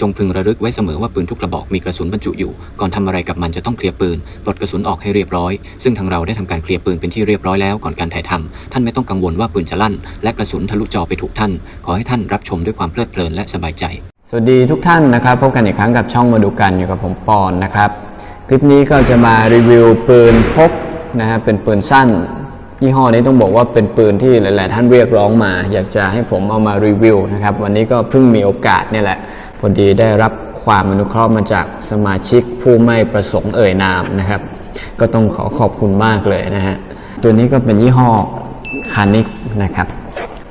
จงพึงระลึกไว้เสมอว่าปืนทุกกระบอกมีกระสุนบรรจุอยู่ ก่อนทำอะไรกับมันจะต้องเคลียร์ปืนปลดกระสุนออกให้เรียบร้อย ซึ่งทางเราได้ทำการเคลียร์ปืนเป็นที่เรียบร้อยแล้วก่อนการถ่ายทำท่านไม่ต้องกังวลว่าปืนจะลั่น และกระสุนทะลุจอไปถูกท่าน ขอให้ท่านรับชมด้วยความเพลิดเพลินและสบายใจ สวัสดีทุกท่านนะครับพบกันอีกครั้งกับช่องมาดูกันอยู่กับผมปอนนะครับ คลิปนี้ก็จะมารีวิวปืนพกนะฮะเป็นปืนสั้นยี่ห้อนี้ต้องบอกว่าเป็นปืนที่หลาย ๆ ท่านเรียกร้องมา อยากจะให้ผมเอามารีวิวนะครับ วันนี้ก็เพิ่งมีโอกาสเนี่ยแหละ อดีได้รับความอนุเคราะห์มาจากสมาชิกผู้ไม่ประสงค์เอ่ยนามนะครับ ก็ต้องขอขอบคุณมากเลยนะฮะ ตัวนี้ก็เป็นยี่ห้อคานิกนะครับ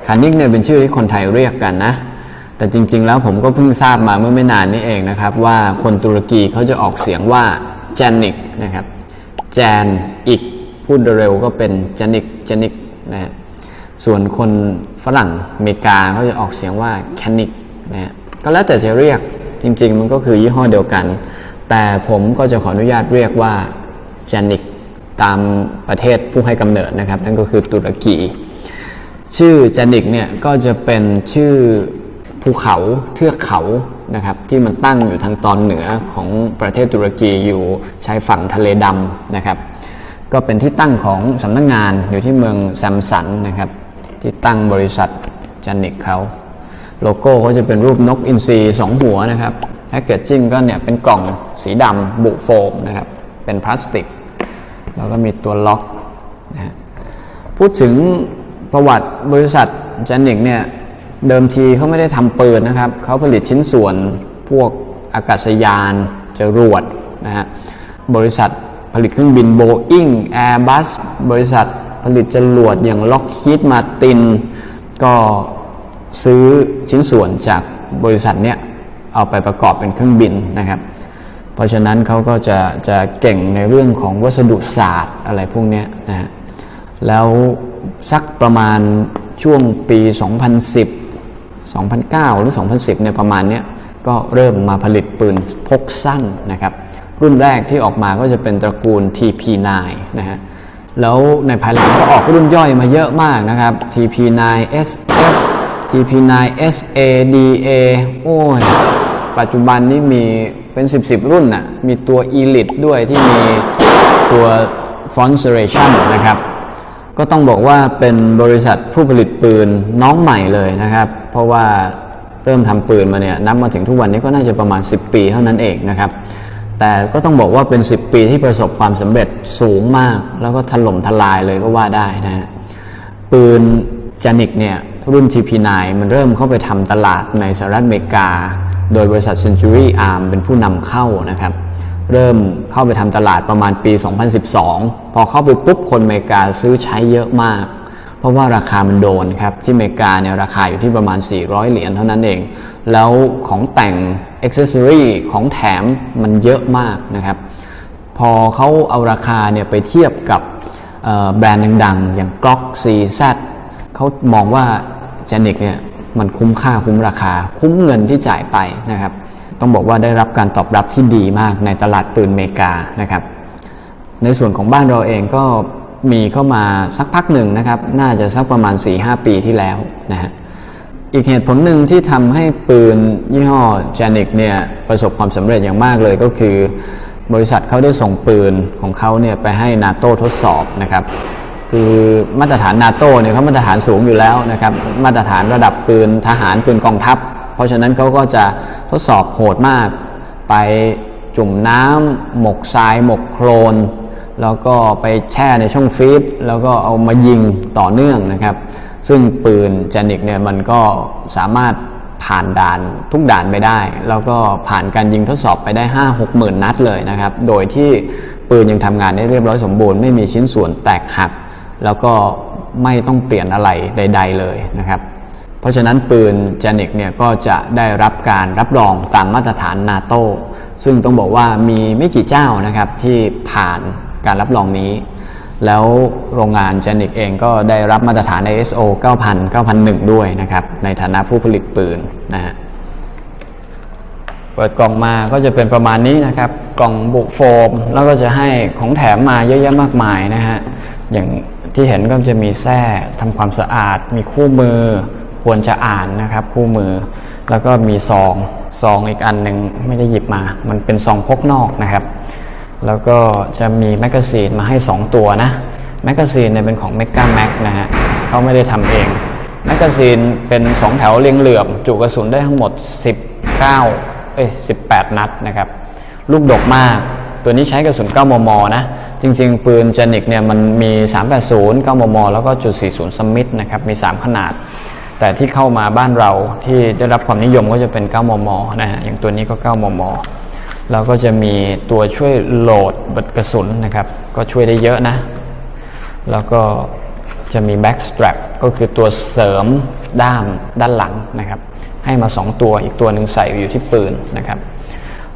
คานิกเนี่ยเป็นชื่อที่คนไทยเรียกกันนะ แต่จริง ๆ แล้วผมก็เพิ่งทราบมาเมื่อไม่นานนี้เองนะครับ ว่าคนตุรกีเขาจะออกเสียงว่าจานิกนะครับแจนอีกพูดเร็วก็เป็นจานิกจานิกนะฮะส่วนคนฝรั่งอเมริกาเขาจะออกเสียงว่าแคนิกนะฮะ ก็แล้วแต่จะเรียกจริง ๆ มันก็คือยี่ห้อเดียวกัน แต่ผมก็จะขออนุญาตเรียกว่าจานิกตามประเทศผู้ให้กำเนิดนะครับ นั่นก็คือตุรกี ชื่อจานิกเนี่ยก็จะเป็นชื่อภูเขาเทือกเขานะครับที่มันตั้งอยู่ทางตอนเหนือของประเทศตุรกีอยู่ชายฝั่งทะเลดำนะครับ ก็เป็นที่ตั้งของสำนักงงานอยู่ที่เมืองแซมสันนะครับที่ตั้งบริษัทจานิกเขา โลโก้ก็จะเป็นรูปนกอินทรีสองหัวนะครับแพคเกจจิ้งก็เนี่ยเป็นกล่องสีดำบุโฟมนะครับ เป็นพลาสติก แล้วก็มีตัวล็อกนะฮะพูดถึงประวัติบริษัทจานิกเนี่ยเดิมทีเขาไม่ได้ทำปืนนะครับเขาผลิตชิ้นส่วนพวกอากาศยานจรวดนะฮะบริษัทผลิตเครื่องบินโบอิงแอร์บัสบริษัทผลิตจรวดอย่างล็อกฮีดมาตินก็ ซื้อชิ้นส่วนจากบริษัทเนี้ยเอาไปประกอบเป็นเครื่องบินนะครับ เพราะฉะนั้นเขาก็จะจะเก่งในเรื่องของวัสดุศาสตร์อะไรพวกเนี้ยนะฮะแล้วสักประมาณช่วงปี 2010 2009 หรือ 2010เนี่ยประมาณเนี้ยก็เริ่มมาผลิตปืนพกสั้นนะครับ รุ่นแรกที่ออกมาก็จะเป็นตระกูล TP9 นะฮะแล้วในภายหลังก็ออกรุ่นย่อยมาเยอะมากนะครับ TP9 SF TP9 SADA โอ้ย ปัจจุบันนี้มีเป็น 10 10 รุ่นน่ะ มีตัว Elite ด้วยที่มีตัว f o n Serration นะครับ ก็ต้องบอกว่าเป็นบริษัทผู้ผลิตปืนน้องใหม่เลยนะครับ เพราะว่าเริ่มทำปืนมาเนี่ยนับมาถึงทุกวันนี้ก็น่าจะประมาณ 10 ปีเท่านั้นเองนะครับ แต่ก็ต้องบอกว่าเป็น 10 ปีที่ประสบความสำเร็จสูงมาก แล้วก็ถล่มทลายเลยก็ว่าได้นะฮะปืนจานิกเนี่ย รุ่น TP9 มันเริ่มเข้าไปทำตลาดในสหรัฐอเมริกา โดยบริษัท Century Arm เป็นผู้นำเข้านะครับ เริ่มเข้าไปทำตลาดประมาณปี 2012 พอเข้าไปปุ๊บคนอเมริกาซื้อใช้เยอะมาก เพราะว่าราคามันโดนครับ ที่อเมริกาเนี่ยราคาอยู่ที่ประมาณ 400 เหรียญเท่านั้นเอง แล้วของแต่งอ็อกเซสซอรีของแถมมันเยอะมากนะครับ พอเขาเอาราคาเนี่ยไปเทียบกับแบรนด์ดังๆ อย่าง Glock CZ เขามองว่า จนิกเนี่ยมันคุ้มค่าคุ้มราคา คุ้มเงินที่จ่ายไปนะครับ ต้องบอกว่าได้รับการตอบรับที่ดีมากในตลาดปืนอเมริกานะครับ ในส่วนของบ้านเราเองก็มีเข้ามาสักพักหนึ่งนะครับ น่าจะสักประมาณ 4-5 ปีที่แล้วนะฮะอีกเหตุผลหนึ่งที่ทำให้ปืนยี่ห้อจานิกเนี่ยประสบความสำเร็จอย่างมากเลยก็คือบริษัทเขาได้ส่งปืนของเขาเนี่ยไปให้นาโต้ทดสอบนะครับ คือมาตรฐานนาโต้เนี่ยเขามาตรฐานสูงอยู่แล้วนะครับมาตรฐานระดับปืนทหารปืนกองทัพ เพราะฉะนั้นเขาก็จะทดสอบโหดมาก ไปจุ่มน้ำหมกทรายหมกโคลนแล้วก็ไปแช่ในช่องฟรีซแล้วก็เอามายิงต่อเนื่องนะครับ ซึ่งปืนจนิกเนี่ยมันก็สามารถผ่านด่านทุกด่านไปได้ แล้วก็ผ่านการยิงทดสอบไปได้ 5 6หมื่นนัดเลยนะครับ โดยที่ปืนยังทำงานได้เรียบร้อยสมบูรณ์ไม่มีชิ้นส่วนแตกหัก แล้วก็ไม่ต้องเปลี่ยนอะไรใด ๆ เลยนะครับ เพราะฉะนั้นปืนเจนิกเนี่ยก็จะได้รับการรับรองตามมาตรฐานนาโต้ซึ่งต้องบอกว่ามีไม่กี่เจ้านะครับที่ผ่านการรับรองนี้ แล้วโรงงานเจนิกเองก็ได้รับมาตรฐาน ISO 9000 9001 ด้วยนะครับในฐานะผู้ผลิตปืนนะฮะเปิดกล่องมาก็จะเป็นประมาณนี้นะครับ กล่องบุโฟม แล้วก็จะให้ของแถมมาเยอะแยะมากมายนะฮะอย่าง ที่เห็นก็จะมีแส้ทำความสะอาด มีคู่มือควรจะอ่านนะครับคู่มือ แล้วก็มีซองซองอีกอันหนึ่งไม่ได้หยิบมา มันเป็นซองพกนอกนะครับ แล้วก็จะมีแมกกาซีนมาให้ 2 ตัวนะแมกกาซีนเนี่ยเป็นของ m e g a Max นะฮะเขาไม่ได้ทำเองแมกกาซีนเป็น 2 แถวเรียงเหลื่อม จุกระสุนได้ทั้งหมด 19เอ้ย18 นัดนะครับ ลูกดกมาก ตัวนี้ใช้กระสุน 9 มม นะจริงๆ ปืนเจนิกเนี่ยมันมี 380 9 มม แล้วก็จุด40สมิธนะครับ มี 3 ขนาด แต่ที่เข้ามาบ้านเราที่ได้รับความนิยมก็จะเป็น 9 มม นะฮะ อย่างตัวนี้ก็ 9 มม แล้วก็จะมีตัวช่วยโหลดบัตรกระสุนนะครับ ก็ช่วยได้เยอะนะ แล้วก็จะมี back strap ก็คือตัวเสริมด้ามด้านหลังนะครับ ให้มา 2 ตัว อีกตัวหนึ่งใส่อยู่ที่ปืนนะครับ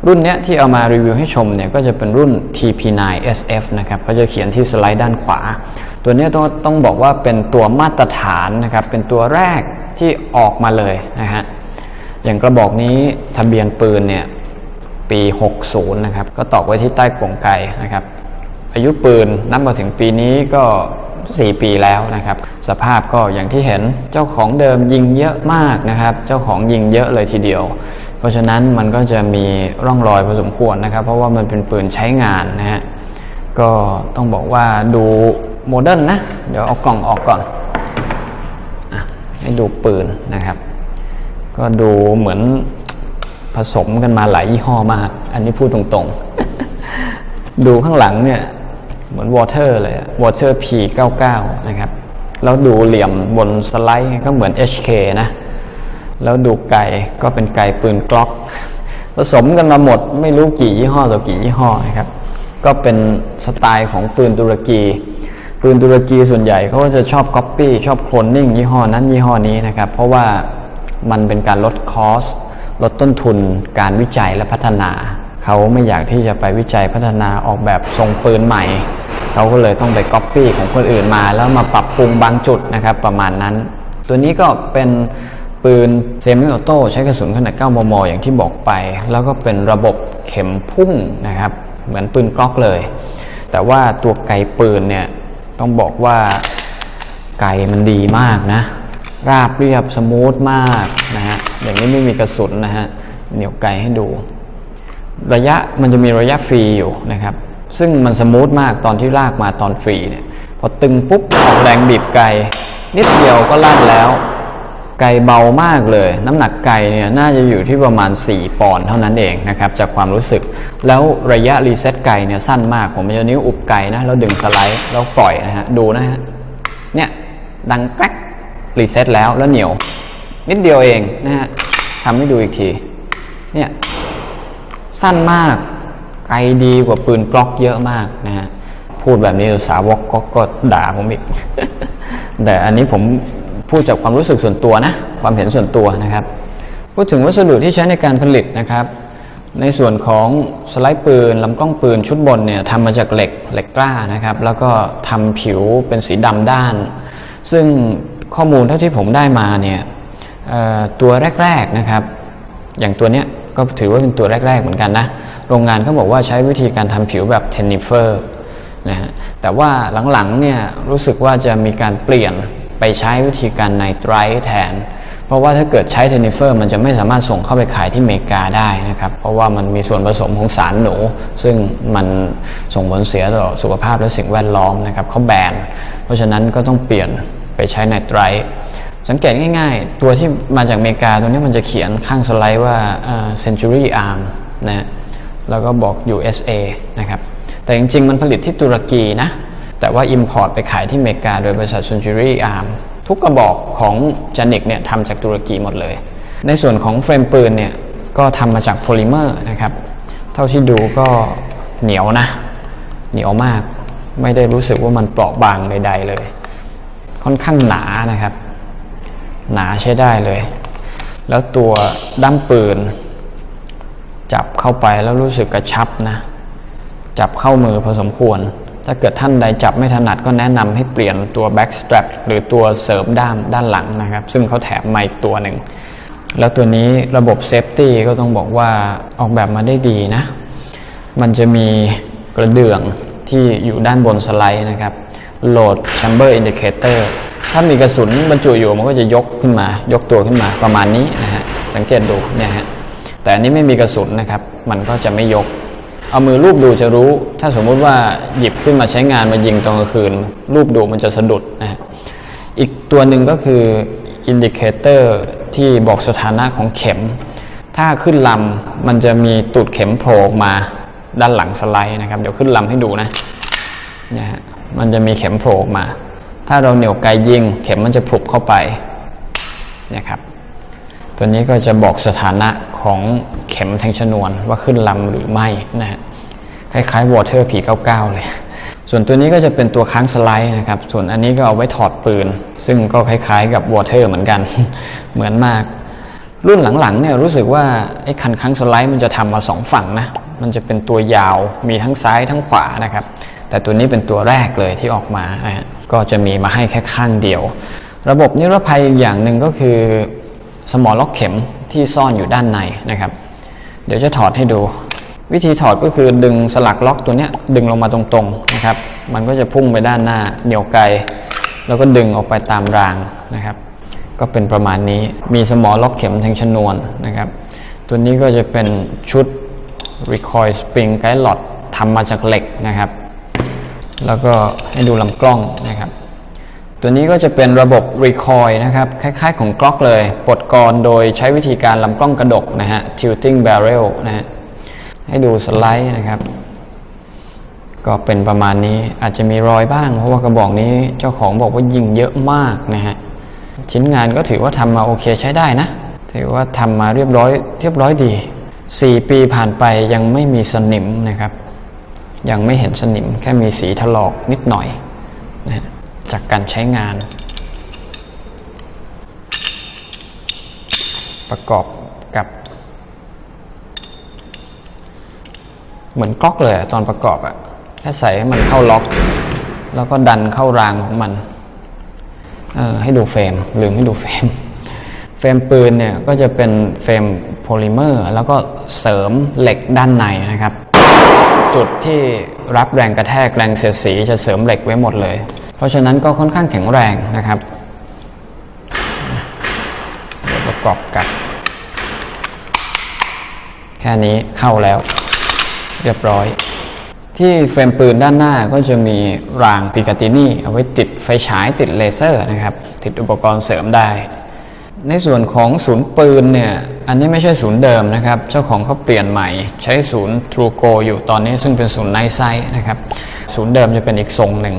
รุ่นเนี้ยที่เอามารีวิวให้ชมเนี่ยก็จะเป็นรุ่น TP9 SF นะครับก็จะเขียนที่สไลด์ด้านขวา ตัวเนี้ยต้องต้องบอกว่าเป็นตัวมาตรฐานนะครับ เป็นตัวแรกที่ออกมาเลยนะฮะ อย่างกระบอกนี้ทะเบียนปืนเนี่ยปี 60 นะครับ ก็ตอกไว้ที่ใต้กล่องไกนะครับ อายุปืนนับมาถึงปีนี้ก็ 4 ปีแล้วนะครับ สภาพก็อย่างที่เห็นเจ้าของเดิมยิงเยอะมากนะครับ เจ้าของยิงเยอะเลยทีเดียว เพราะฉะนั้นมันก็จะมีร่องรอยพอสมควรนะครับ เพราะว่ามันเป็นปืนใช้งานนะฮะก็ต้องบอกว่าดูโมเดิร์นนะ เดี๋ยวเอากล่องออกก่อนอให้ดูปืนนะครับ ก็ดูเหมือนผสมกันมาหลายยี่ห้อมาก อันนี้พูดตรงๆ ดูข้างหลังเนี่ยเหมือน Water เลยวอะ Water P99 นะครับ แล้วดูเหลี่ยมบนสไลด์ก็เหมือน HK นะ แล้วดูไก่ก็เป็นไก่ปืนกล็อก ผสมกันมาหมดไม่รู้กี่ยี่ห้อต่อกี่ยี่ห้อนะครับ ก็เป็นสไตล์ของปืนตุรกีปืนตุรกีส่วนใหญ่เขาก็จะชอบก๊อปปี้ชอบโคลนนิ่งยี่ห้อนั้นยี่ห้อนี้นะครับ เพราะว่ามันเป็นการลดคอสลดต้นทุนการวิจัยและพัฒนา เขาไม่อยากที่จะไปวิจัยพัฒนาออกแบบทรงปืนใหม่ เขาก็เลยต้องไปก๊อปปี้ของคนอื่นมา แล้วมาปรับปรุงบางจุดนะครับประมาณนั้น ตัวนี้ก็เป็น ปืนเซมิออโต้ใช้กระสุนขนาด 9 มม อย่างที่บอกไป แล้วก็เป็นระบบเข็มพุ่งนะครับ เหมือนปืนกล็อกเลย แต่ว่าตัวไกปืนเนี่ย ต้องบอกว่าไกมันดีมากนะ ราบเรียบสมูทมากนะฮะอย่างนี้ไม่มีกระสุนนะฮะเหนียวไกให้ดู ระยะมันจะมีระยะฟรีอยู่นะครับ ซึ่งมันสมูทมากตอนที่ลากมาตอนฟรีเนี่ยพอตึงปุ๊บออกแรงบีบไกนิดเดียวก็ลั่นแล้ว ไก่เบามากเลย น้ำหนักไก่เนี่ยน่าจะอยู่ที่ประมาณ 4 ปอนด์เท่านั้นเองนะครับจากความรู้สึก แล้วระยะรีเซ็ตไก่เนี่ยสั้นมาก ผมจะนิ้วอุบไก่นะแล้วดึงสไลด์แล้วปล่อยนะฮะดูนะฮะเนี่ยดังแกรกรีเซ็ตแล้วแล้วเหนียว นิดเดียวเองนะฮะทำให้ดูอีกทีเนี่ยสั้นมากไกลดีกว่าปืนกล็อกเยอะมากนะฮะพูดแบบนี้สาวกก็ก็ด่าผมอีก แต่อันนี้ผม พูดจากความรู้สึกส่วนตัวนะความเห็นส่วนตัวนะครับ พูดถึงวัสดุที่ใช้ในการผลิตนะครับ ในส่วนของสไลด์ปืนลำกล้องปืนชุดบนเนี่ยทำมาจากเหล็กเหล็กกล้านะครับ แล้วก็ทำผิวเป็นสีดำด้าน ซึ่งข้อมูลเท่าที่ผมได้มาเนี่ยตัวแรกๆนะครับ อย่างตัวเนี้ยก็ถือว่าเป็นตัวแรก ๆ เหมือนกันนะ โรงงานเขาบอกว่าใช้วิธีการทำผิวแบบเทนนิเฟอร์นะฮะแต่ว่าหลังๆเนี่ยรู้สึกว่าจะมีการเปลี่ยน ไปใช้วิธีการไนไตร์แทน เพราะว่าถ้าเกิดใช้เทนิเฟอร์มันจะไม่สามารถส่งเข้าไปขายที่อเมริกาได้นะครับ เพราะว่ามันมีส่วนผสมของสารหนู ซึ่งมันส่งผลเสียต่อสุขภาพและสิ่งแวดล้อมนะครับเขาแบน เพราะฉะนั้นก็ต้องเปลี่ยนไปใช้ไนไตร์สังเกตง่ายๆ ตัวที่มาจากอเมริกาตัวนี้มันจะเขียนข้างสไลด์ว่า Century Arm นะแล้วก็บอก USA นะครับ แต่จริงๆ มันผลิตที่ตุรกีนะ แต่ว่า Import ไปขายที่เมกาโดยบริษัท Century Arm ทุกกระบอกของจานิกเนี่ยทำจากตุรกีหมดเลย ในส่วนของเฟรมปืนเนี่ยก็ทำมาจากโพลิเมอร์นะครับ เท่าที่ดูก็เหนียวนะ เหนียวมาก ไม่ได้รู้สึกว่ามันเปราะบางใดๆเลย ค่อนข้างหนานะครับ หนาใช้ได้เลย แล้วตัวด้ามปืน จับเข้าไปแล้วรู้สึกกระชับนะ จับเข้ามือพอสมควร ถ้าเกิดท่านใดจับไม่ถนัดก็แนะนำให้เปลี่ยนตัว back strap หรือตัวเสริมด้ามด้านหลังนะครับ ซึ่งเขาแถมมาอีกตัวหนึ่ง แล้วตัวนี้ระบบเซฟตี้ก็ต้องบอกว่าออกแบบมาได้ดีนะ มันจะมีกระเดื่องที่อยู่ด้านบนสไลด์นะครับ load chamber indicator ถ้ามีกระสุนบรรจุอยู่มันก็จะยกขึ้นมายกตัวขึ้นมาประมาณนี้นะฮะสังเกตดูเนี่ยฮะแต่อันนี้ไม่มีกระสุนนะครับ มันก็จะไม่ยก เอามือรูปดูจะรู้ ถ้าสมมุติว่าหยิบขึ้นมาใช้งานมายิงตอนกลางคืน รูปดูมันจะสะดุดนะฮะอีกตัวหนึ่งก็คืออินดิเคเตอร์ที่บอกสถานะของเข็ม ถ้าขึ้นลำมันจะมีตูดเข็มโผล่ออกมาด้านหลังสไลด์นะครับ เดี๋ยวขึ้นลำให้ดูนะเนี่ยฮะมันจะมีเข็มโผล่ออกมา ถ้าเราเหนี่ยวไกยิง เข็มมันจะผลุบเข้าไปเนี่ยครับ ตัวนี้ก็จะบอกสถานะของเข็มแทงชนวนว่าขึ้นลำหรือไม่นะฮะคล้ายๆ Water P99 เลย ส่วนตัวนี้ก็จะเป็นตัวค้างสไลด์นะครับ ส่วนอันนี้ก็เอาไว้ถอดปืน ซึ่งก็คล้ายๆกับ Water เหมือนกัน เหมือนมาก รุ่นหลังๆเนี่ยรู้สึกว่าไอ้คันค้างสไลด์มันจะทำมาสองฝั่งนะ มันจะเป็นตัวยาวมีทั้งซ้ายทั้งขวานะครับ แต่ตัวนี้เป็นตัวแรกเลยที่ออกมานะฮะ ก็จะมีมาให้แค่ข้างเดียว ระบบนิรภัยอีกอย่างหนึ่งก็คือ สมอล็อกเข็มที่ซ่อนอยู่ด้านในนะครับ เดี๋ยวจะถอดให้ดู วิธีถอดก็คือดึงสลักล็อกตัวนี้ดึงลงมาตรงๆนะครับ มันก็จะพุ่งไปด้านหน้าเหนี่ยวไกล แล้วก็ดึงออกไปตามรางนะครับ ก็เป็นประมาณนี้มีสมอล็อกเข็มแทงชนวนนะครับ ตัวนี้ก็จะเป็นชุด recoil spring guide rod ทำมาจากเหล็กนะครับ แล้วก็ให้ดูลำกล้องนะครับ ตัวนี้ก็จะเป็นระบบ recoil นะครับ คล้ายๆของกล็อกเลย ปลดกรโดยใช้วิธีการลำกล้องกระดกนะฮะ tilting barrel นะฮะ ให้ดูสไลด์นะครับ ก็เป็นประมาณนี้อาจจะมีรอยบ้าง เพราะว่ากระบอกนี้เจ้าของบอกว่ายิงเยอะมากนะฮะ ชิ้นงานก็ถือว่าทำมาโอเคใช้ได้นะ ถือว่าทำมาเรียบร้อยเรียบร้อยดี 4 ปีผ่านไปยังไม่มีสนิมนะครับ ยังไม่เห็นสนิมแค่มีสีถลอกนิดหน่อยนะฮะ จากการใช้งาน ประกอบกับ เหมือนก๊อกเลยอะตอนประกอบอะแค่ใส่ให้มันเข้าล็อก แล้วก็ดันเข้ารางของมันเออให้ดูเฟรมลืมให้ดูเฟรมเฟรมปืนเนี่ยก็จะเป็นเฟรมโพลิเมอร์แล้วก็เสริมเหล็กด้านในนะครับ จุดที่รับแรงกระแทกแรงเสียดสีจะเสริมเหล็กไว้หมดเลย เพราะฉะนั้นก็ค่อนข้างแข็งแรงนะครับเดี๋ยวประกอบกับ แค่นี้เข้าแล้ว เรียบร้อย ที่เฟรมปืนด้านหน้าก็จะมีรางปิกาตินี่เอาไว้ติดไฟฉายติดเลเซอร์นะครับ ติดอุปกรณ์เสริมได้ ในส่วนของศูนย์ปืนเนี่ย อันนี้ไม่ใช่ศูนย์เดิมนะครับ เจ้าของเขาเปลี่ยนใหม่ ใช้ศูนย์ True Go อยู่ตอนนี้ซึ่งเป็นศูนย์ไนไซนะครับ ศูนย์เดิมจะเป็นอีกทรงหนึ่ง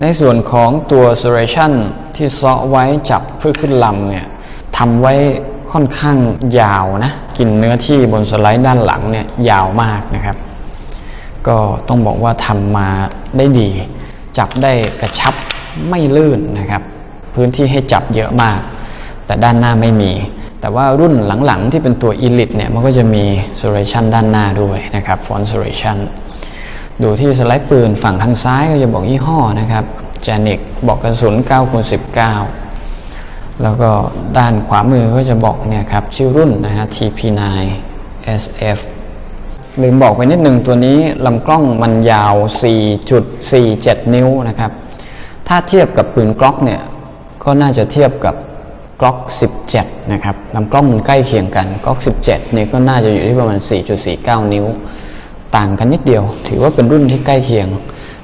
ในส่วนของตัว s e r a t i o n ที่เซาะไว้จับเพื่อขึ้นลำเนี่ยทำไว้ค่อนข้างยาวนะ กินเนื้อที่บนสไลด์ด้านหลังเนี่ยยาวมากนะครับ ก็ต้องบอกว่าทำมาได้ดี จับได้กระชับไม่ลื่นนะครับ พื้นที่ให้จับเยอะมาก แต่ด้านหน้าไม่มี แต่ว่ารุ่นหลังๆที่เป็นตัว Elite เนี่ยมันก็จะมี s e r a t i o n ด้านหน้าด้วยนะครับ Font s e r a t i o n ดูที่สไลด์ปืนฝั่งทางซ้ายก็จะบอกยี่ห้อนะครับ j a n i c บอกกระสุน9คูณ19 แล้วก็ด้านขวามือก็จะบอกเนี่ยครับชื่อรุ่นนะฮะ TP9 SF ลืมบอกไปนิดหนึ่งตัวนี้ลำกล้องมันยาว 4.47 นิ้วนะครับ ถ้าเทียบกับปืนกล็อกเนี่ย ก็น่าจะเทียบกับกล็อก 17 นะครับลำกล้องมันใกล้เคียงกันกล็อก 17 เนี่ยก็น่าจะอยู่ที่ประมาณ 4.49 นิ้ว ต่างกันนิดเดียว ถือว่าเป็นรุ่นที่ใกล้เคียง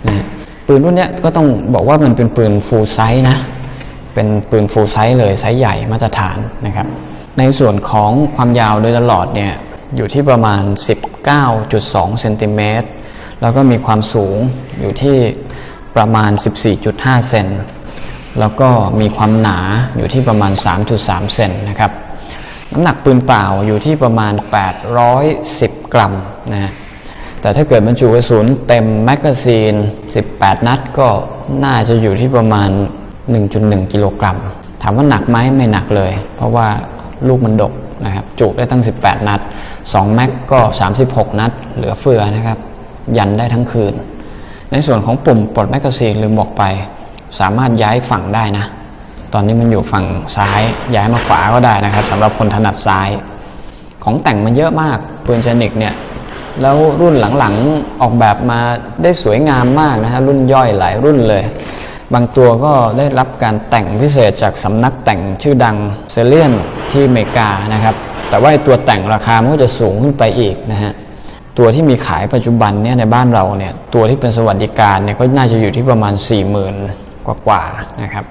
นะปืนรุ่นนี้ก็ต้องบอกว่ามันเป็นปืนฟูลไซส์นะ เป็นปืนฟูลไซส์เลยไซส์ใหญ่มาตรฐานนะครับ ในส่วนของความยาวโดยตลอดเนี่ยอยู่ที่ประมาณ 19.2เซนติเมตรแล้วก็มีความสูงอยู่ที่ประมาณ 14.5 เซน แล้วก็มีความหนาอยู่ที่ประมาณ 3.3 เซนนะครับ น้ำหนักปืนเปล่าอยู่ที่ประมาณ 810 กรัมนะฮะ แต่ถ้าเกิดบรรจุกระสุนเต็มแมกกาซีน 18 นัดก็น่าจะอยู่ที่ประมาณ 1.1 กิโลกรัม ถามว่าหนักไหมไม่หนักเลย เพราะว่าลูกมันดกนะครับจุได้ตั้ง 18 นัด 2 แม็กก็ 36 นัด เหลือเฟือนะครับ ยันได้ทั้งคืน ในส่วนของปุ่มปลดแมกกาซีนลืมบอกไป สามารถย้ายฝั่งได้นะ ตอนนี้มันอยู่ฝั่งซ้ายย้ายมาขวาก็ได้นะครับสำหรับคนถนัดซ้าย ของแต่งมันเยอะมากปืนเจนิกเนี่ย แล้วรุ่นหลังๆออกแบบมาได้สวยงามมากนะฮะรุ่นย่อยหลายรุ่นเลย บางตัวก็ได้รับการแต่งพิเศษจากสำนักแต่งชื่อดังเซเลียนที่อเมริกานะครับ แต่ว่าตัวแต่งราคามันก็จะสูงขึ้นไปอีกนะฮะตัวที่มีขายปัจจุบันเนี่ยในบ้านเราเนี่ยตัวที่เป็นสวัสดิการเนี่ยก็น่าจะอยู่ที่ประมาณ 40,000 กว่าๆนะครับ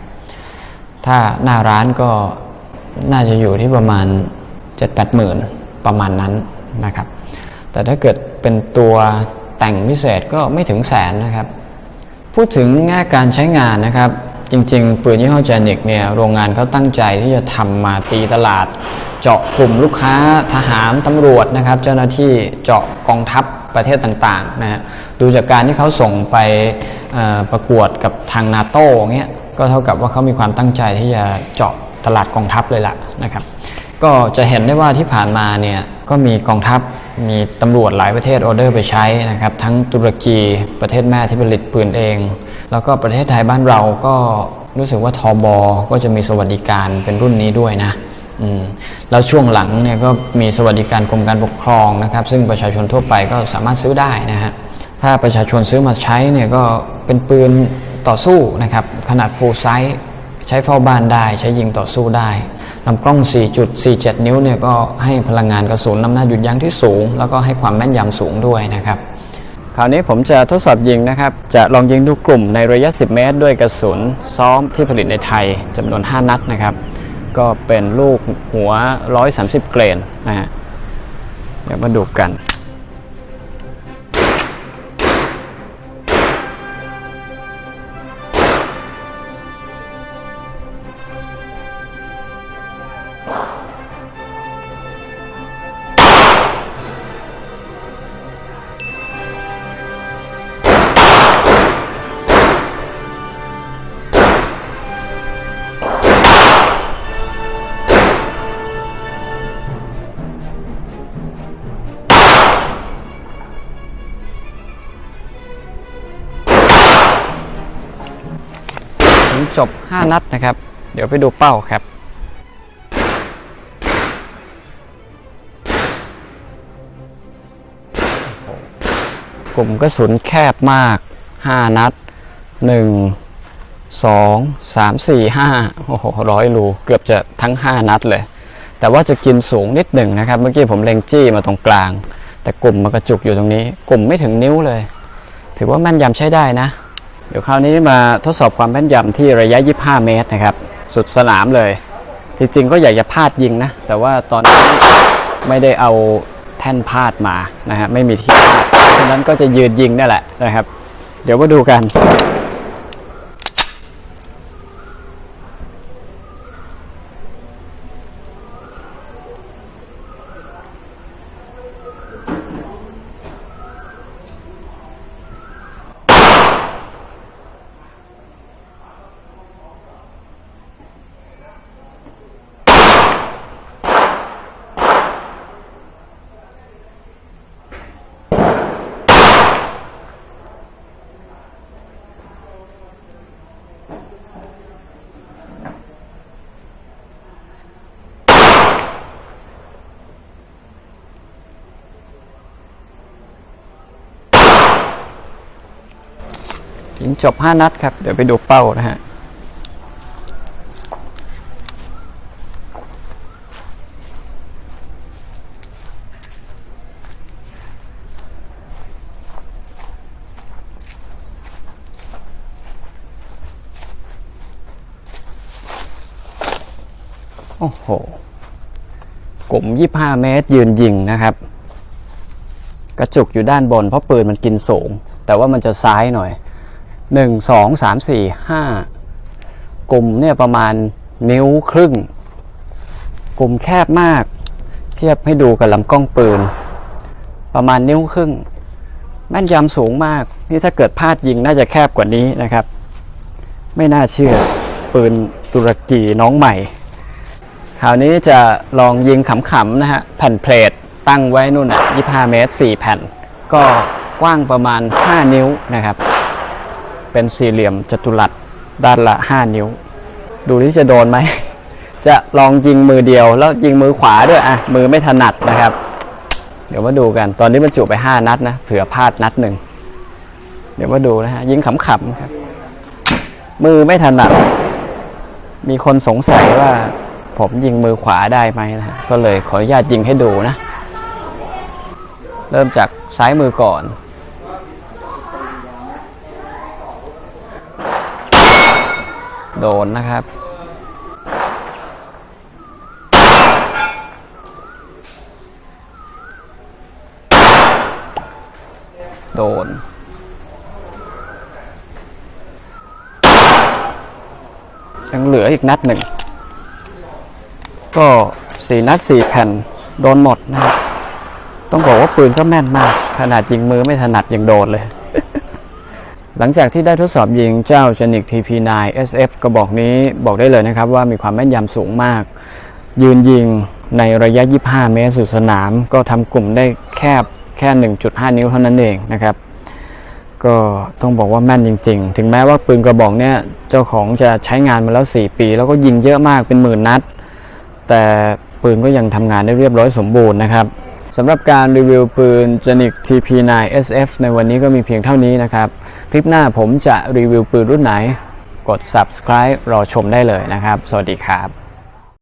ถ้าหน้าร้านก็น่าจะอยู่ที่ประมาณ 7-8หมื่นประมาณนั้นนะครับ แต่ถ้าเกิดเป็นตัวแต่งพิเศษก็ไม่ถึงแสนนะครับ พูดถึงแง่การใช้งานนะครับ จริงๆ ปืนยี่ห้อเจนิกเนี่ยโรงงานเขาตั้งใจที่จะทำมาตีตลาด เจาะกลุ่มลูกค้าทหารตำรวจนะครับ เจ้าหน้าที่เจาะกองทัพประเทศต่างๆนะฮะดูจากการที่เขาส่งไปประกวดกับทางนาโต้เงี้ยก็เท่ากับว่าเขามีความตั้งใจที่จะเจาะตลาดกองทัพเลยล่ะนะครับ ก็จะเห็นได้ว่าที่ผ่านมาเนี่ย ก็มีกองทัพมีตำรวจหลายประเทศออเดอร์ไปใช้นะครับ ทั้งตุรกีประเทศแม่ที่ผลิตปืนเอง แล้วก็ประเทศไทยบ้านเราก็รู้สึกว่าทอบอก็จะมีสวัสดิการเป็นรุ่นนี้ด้วยนะแล้วช่วงหลังเนี่ยก็มีสวัสดิการกรมการปกครองนะครับ ซึ่งประชาชนทั่วไปก็สามารถซื้อได้นะฮะถ้าประชาชนซื้อมาใช้เนี่ยก็เป็นปืนต่อสู้นะครับ ขนาด full size ใช้เฝ้าบ้านได้ ใช้ยิงต่อสู้ได้ ลำกล้อง 4.47 นิ้วเนี่ยก็ให้พลังงานกระสุนน้ำหน้าหยุดยั้งที่สูง แล้วก็ให้ความแม่นยำสูงด้วยนะครับ คราวนี้ผมจะทดสอบยิงนะครับ จะลองยิงดูกลุ่มในระยะ 10 เมตร ด้วยกระสุนซ้อมที่ผลิตในไทยจำนวน 5 นัดนะครับ ก็เป็นลูกหัว 130 เกรนนะฮะเดี๋ยวมาดูกัน ถึงจบ 5 นัดนะครับ เดี๋ยวไปดูเป้าครับกลุ่มกระสุนแคบมาก 5 นัด 1 2 3 4 5 โอ้โหร้อยรูเกือบจะทั้ง 5 นัดเลย แต่ว่าจะกินสูงนิดหนึ่งนะครับ เมื่อกี้ผมเล็งจี้มาตรงกลาง แต่กลุ่มมันกระจุกอยู่ตรงนี้ กลุ่มไม่ถึงนิ้วเลย ถือว่าแม่นยำใช้ได้นะ เดี๋ยวคราวนี้มาทดสอบความแม่นยำที่ระยะ 25 เมตรนะครับ สุดสนามเลย จริงๆ ก็อยากจะพาดยิงนะ แต่ว่าตอนนี้ไม่ได้เอาแท่นพาดมานะฮะไม่มีที่พาดฉะนั้นก็จะยืนยิงนั่นแหละนะครับ เดี๋ยวมาดูกัน ยิงจบ5นัดครับ เดี๋ยวไปดูเป้านะฮะโอ้โหกลุ่ม 25 เมตรยืนยิงนะครับ กระจุกอยู่ด้านบนเพราะปืนมันกินสูง แต่ว่ามันจะซ้ายหน่อย หนึ่งสองสามสี่ห้ากลุ่มเนี่ยประมาณนิ้วครึ่ง กลุ่มแคบมาก เทียบให้ดูกับลำกล้องปืน ประมาณนิ้วครึ่ง แม่นยำสูงมาก นี่ถ้าเกิดพลาดยิงน่าจะแคบกว่านี้นะครับ ไม่น่าเชื่อปืนตุรกีน้องใหม่คราวนี้จะลองยิงขำๆนะฮะ แผ่นเพลทตั้งไว้นู่นอะ25 เมตร 4 แผ่น ก็กว้างประมาณ 5 นิ้วนะครับ เป็นสี่เหลี่ยมจัตุรัสด้านละ 5 นิ้ว ดูที่จะโดนไหม จะลองยิงมือเดียว แล้วยิงมือขวาด้วยอะมือไม่ถนัดนะครับ เดี๋ยวมาดูกัน ตอนนี้บรรจุไป 5 นัดนะเผื่อพลาดนัดหนึ่งเดี๋ยวมาดูนะฮะยิงขำๆครับมือไม่ถนัด มีคนสงสัยว่าผมยิงมือขวาได้ไหมนะฮะก็เลยขออนุญาตยิงให้ดูนะ เริ่มจากซ้ายมือก่อน โดนนะครับ โดน ยังเหลืออีกนัดหนึ่ง ก็สี่นัดสี่แผ่น โดนหมดนะครับ ต้องบอกว่าปืนก็แม่นมาก ขนาดยิงมือไม่ถนัดยังโดนเลย หลังจากที่ได้ทดสอบยิงเจ้า g e n i c TP9 SF กระบอกนี้บอกได้เลยนะครับว่ามีความแม่นยำสูงมาก ยืนยิงในระยะ 25 เมตรสุดสนาม ก็ทำกลุ่มได้แคบแค่ 1.5 นิ้วเท่านั้นเองนะครับ ก็ต้องบอกว่าแม่นจริง ๆ ถึงแม้ว่าปืนกระบอกเนี้ยเจ้าของจะใช้งานมาแล้ว 4 ปี แล้วก็ยิงเยอะมากเป็นหมื่นนัด แต่ปืนก็ยังทำงานได้เรียบร้อยสมบูรณ์นะครับ สำหรับการรีวิวปืน g e n i c TP9 SF ในวันนี้ก็มีเพียงเท่านี้นะครับ คลิปหน้าผมจะรีวิวปืนรุ่นไหน กด subscribe รอชมได้เลยนะครับ สวัสดีครับ